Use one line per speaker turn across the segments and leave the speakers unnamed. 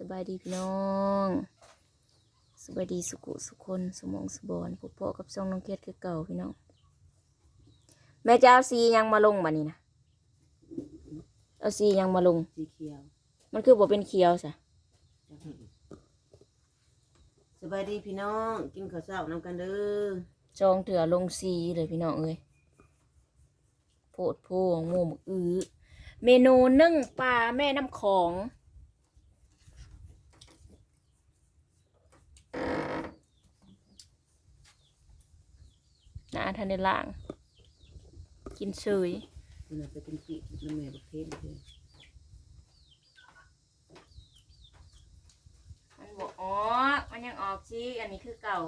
สบายดีพี่น้องสบายดีสุขุสุคนสมองสบอนพบพ่อกับซองน้องเกดคือเก่าพี่น้องแม่จะเอาสียังมาลงบัดนี้นะเอาสียังมาลง
สีเขียว
มันคือบ่เป็นเขียวซะ
สบายดีพี่น้อง กินข้าวเช้านำกันเด้อ
จองเถื่อลงสีเลยพี่น้องเอ้ยโพดโพงโมมอื้อเมนูนึ่งปลาแม่น้ำของ หน้าทันได้ล่าง กินเฉย
มันน่ะไปเป็นปีกน้ำแม่บักเทศเลย
มันบอกออกมันยังออกสีอันนี้คือเก่า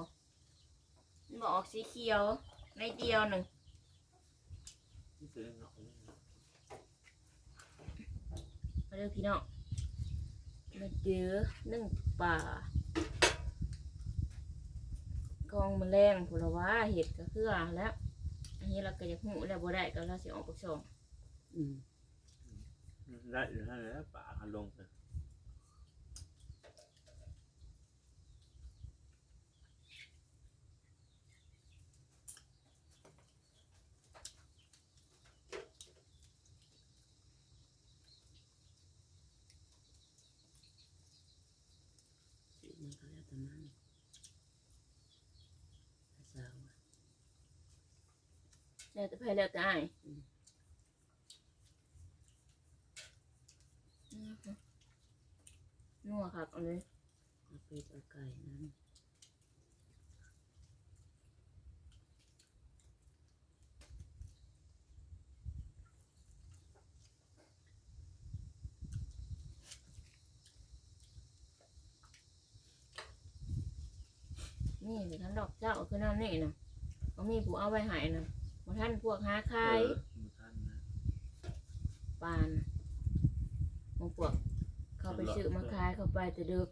มันบอกออกสีเขียวในเดียวหนึ่งมาเด้อพี่น้องมาเด้อนึ่งป่าก องแมลงผลว่าเห็ดก็คืออ่าแล้วอันนี้เราก็จะหูแล้วบ่ได้ก็เราสิออกปากช่อง
อืม
ได้อยู่นั่นแหละป่าเขาลงไป
สีมันก็แล้วแต่มันสาวอะ
แล้วแต่ไผแล้วแต่อ้ายอืมนัวครับเอาเลย
เอาเป็ดเอาไก่นั้น
นี่เดี๋ยวท่านดอกเจ้าคือนั่นนี่นะเขามีผู้เอาไว้ใหายนะ มาท่านพวกหาคาย
เออมือท่านนะ
ปานบางพวก เขาไปซื้อมาขายเข้าไปแต่เดึก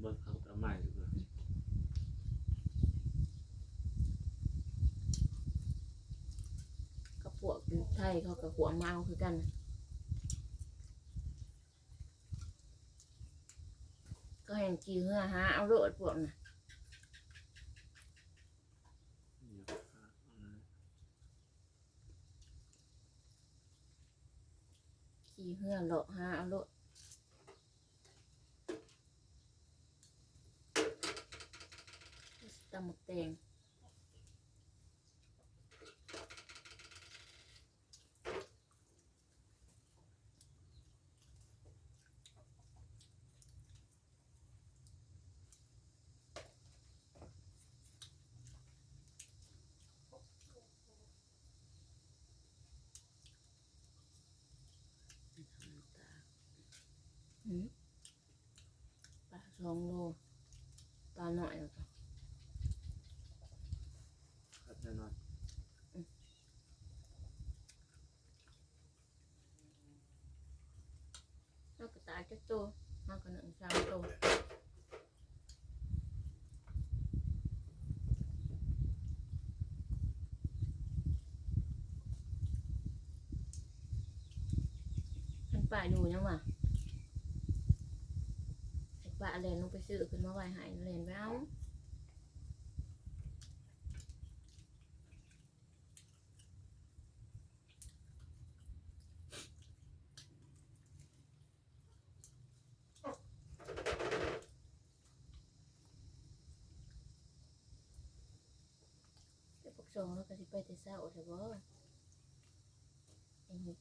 เบิ่งเขาเอาใหม่เลย
กับพวกอยู่ไทยเขากับหัวมาเอาคือกันก็เห็นกี่เหือหาเอาโลดพวกน่ะ
เดี๋ยวขาดเอานะ
กี่ เหือเลาะหาเอาโลดตำหมักแตง
ไม่ทำน้ำตา
หืม ปลาสองโลปลาหน่อยแล้วก็
ครับแน่นอน
เอากระต่ายจักตัวเอากระหนึ่งสามตัวท่านป่าดูยังวะ ไอ้ป่าเลนลงไปซื้อขึ้นมาไว้ใหายเลนไปเอาเดี๋ยวพวกสองแล้วก็สิไปแต่เช้าใช่บ่ไอ้นี่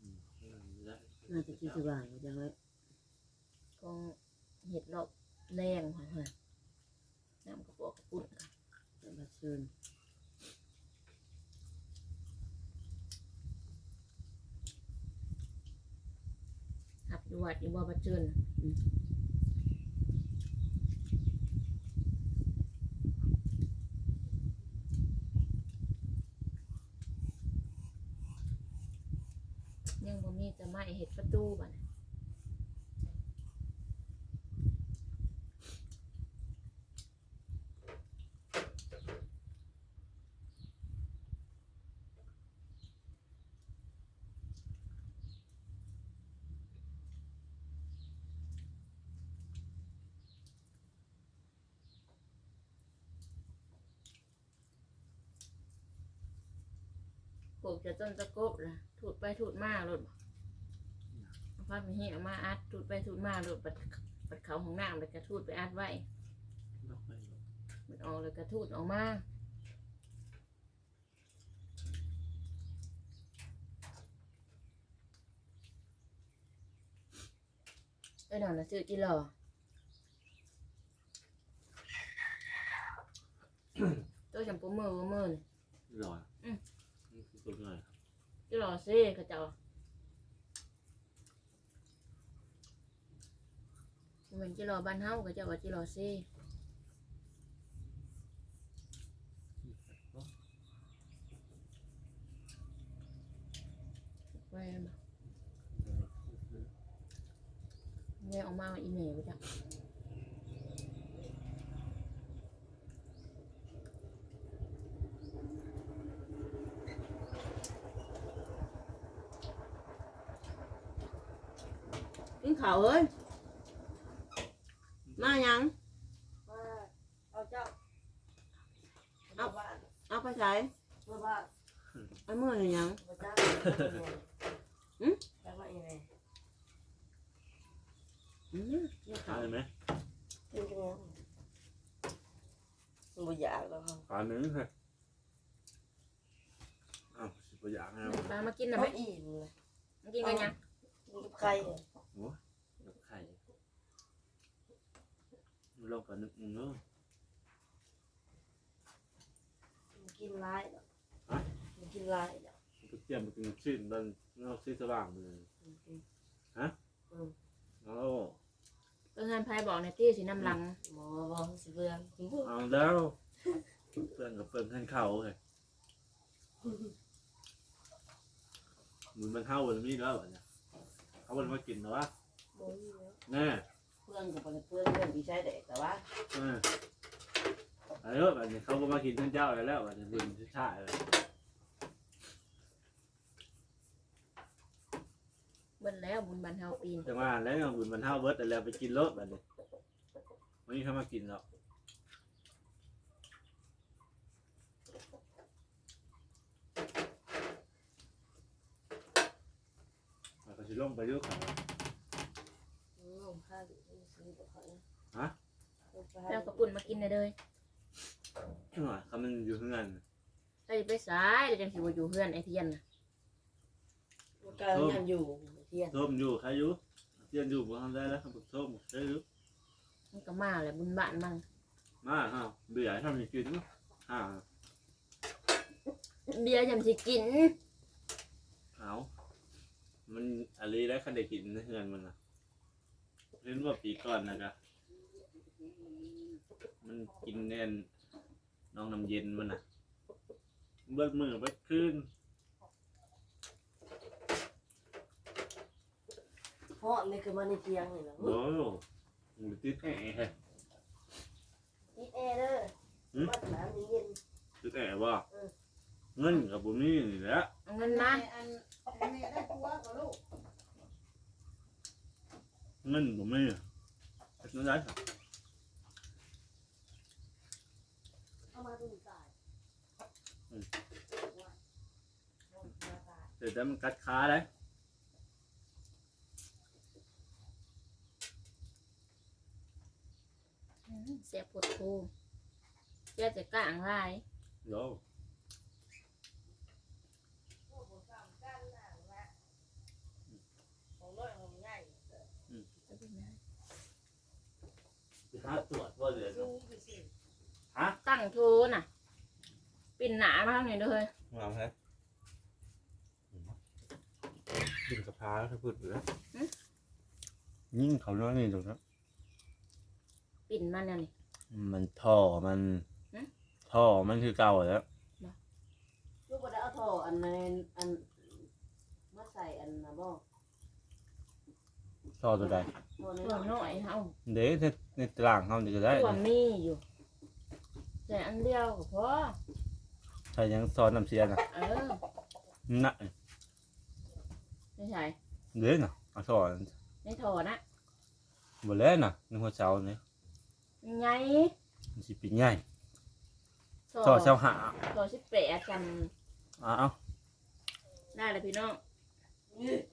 อืมเออได้
น่าจะคิดสบายอยู่จังเลย
กอง เห็ดรอบแรงหอยหอยน้ำกระบอกกระปุ่นค่ะ
แต่บัดเชิญ
หับอยู่วัดอยู่บ่บัดเจินยังบ่มีจะไม้เห็ดประตูบ่นะ ปลูกจะต้นตะกบล่ะถูดไปถูดมาโลดบ่เอาผ้าไปเหี่ยมาอัดถูดไปถูดมาโลดปัดปัดเขาของน้ำแล้วก็ถูดไปอัดไว้
ดอกไม้
มันออกแล้วก็ถูดออกมาเอ้ยหนอนนะซื้อจิหรอตัวจำปูมือบ่มือนี่
หล่อ
อืม
นี่คือตัวหน่อย
จิหรอซิเขาเจ้าเหมือนจิรอบ้านเฮาเขาเจ้าว่าจิรอซิแม่นบ่แม่ออกมาอีเมลไปจ้ะ
กินข้าวเอ้ยมายัง
มาเอาเจ้า
เอา
บ้าน
เอาไปใช้
เมื่อบ้าน
ไอ้เมื่อไหร่ยัง
มาจ้าง
หืม
แล้วมายังไง
อืมกิน
ขา
ข้าว
เลยไหม
กินจังไงมันบ่อยากแล้วครับ
ขาหนึ่งเลยอ้าวสิบกว่าอย่างแล้ว
ปลามากินหน่อย
ไม่
ไหม
อิ่มเลย
มากินกันยัง
กินกับไข่อะ
โอ้ยกับไข่ มันลงกับนึกมึงเนอะ
มันกินร้ายแล้วมันกินร้ายแล้ว
มันก็เตรียมมันกินชื่นตอนนอกซีสว่างไปเลย
อืม
โอ้
ก็งานไพ่บอกในตี้สีน้ำลัง
หมอบอกสิเบื่อ
เอาแล้วเพื่อนกับเพื่อนขึ้นเขาเลยเหมือนมันเท่าวันนี้แล้วอะเนี่ยเขาวันมากินนะวะ
โอ้ยแล้ว
แน่
เพื่อนกับเพื่อนเพื่อนเพื่อนพี่ชายเด็กแต่ว่า
เออไอ้เออแบบนี้เขาก็มากินท่านเจ้าแล้วแล้วแบบนี้บุญชาติเลย
เบิ้ลแล้วบุญบันเฮาปีน
จังหวะแล้วบุญมันเท่าเบิร์ดแต่แล้วไปกินรถแบบนี้วันนี้เขามากินแล้วแล้วก็ชิลงไปอยุค
ลงข้าวดูซื้อกับเขานะ
ฮะ
ลงไป
แล้วกระปุ่นมากินได้เลย
จังหวะเขามันอยู่ข้างนั้น
ถ้าจะไปสายเดี๋ยวจังสิว่าอยู่เพื่อนไอเทียนน่ะ
มันกำลังยังอยู่เที่ยง
ส้มอยู่ใครอยู่เทียนอยู่บ่ทำได้แล้วครับส้มใช่หรือ
มันก็มาแหละบุญบ้านมั่ง
มาฮะเบื่อทำให้กินอ่า
เบียร์ยังสิกิน
เอามันอะไรได้คันได้กินในเฮือนมันนะ เล่นว่าปีก่อนนะครับมันกินแน่นน้องน้ำเย็นมันนะเบิดมือเบิดคืน
เพราะนี่คือมาในเที่ยงนี่แหละ
โอ้มึงติดแอร์
นี่แอร์เด้อ
หืม
บ้านน้ำเย็น
ติดแอร์บ่
เออ
เงินกับบุมีนี่แหละ
เอาเงินมา
อันแม่ได้ตัวกับลูก
เงินบุมีเฮ็ดนั่นได้ครับ
เอามาดูตาย
แต่แต่มันกัดขาได้
อืมเสียปวดคูเสียแต่กลางลาย
โย
ของน้อยของใหญ่
จะเป็นไง
หาตรวจว่าเหลือ
ดูไปสิ
ตั้ งโทน่ะ ปิ่นหนามาทางไหนเด้อเฮ้ย
งามแท้ดึงสะพานแล้วพูดเหลือยิ่งเขาเนาะนี่ตรงนั้น
ปิ่นมันเนี่ยนี่
มันท่อมัน
หึ
ท่อมันคือเก่าแล้ว
ลูกก็ได้เอาท่ออันนั้นอันมาใส่อันนะบ่
ท่อตัวใด
ท่อใน
ตัวน้อยเฮา
เด็กในในตารางเขานี่ก็ได้
ตัวมีอยู่ แต่อันเดียวก็พอ
ถ้ายังซ้อนน้ำเสียน่ะ
เออ
น่ะ
ไม่ใช่
เด็กน่ะเอาท่อ
ในถอนะ
บ่แล้วน่ะในหัวเสานี่
ไง
มันสิเป็นใหญ่
ถอ
ท่อเสาหา
ถอสิบแปดกัน
อ้าว
ได้เลยพี่น้อง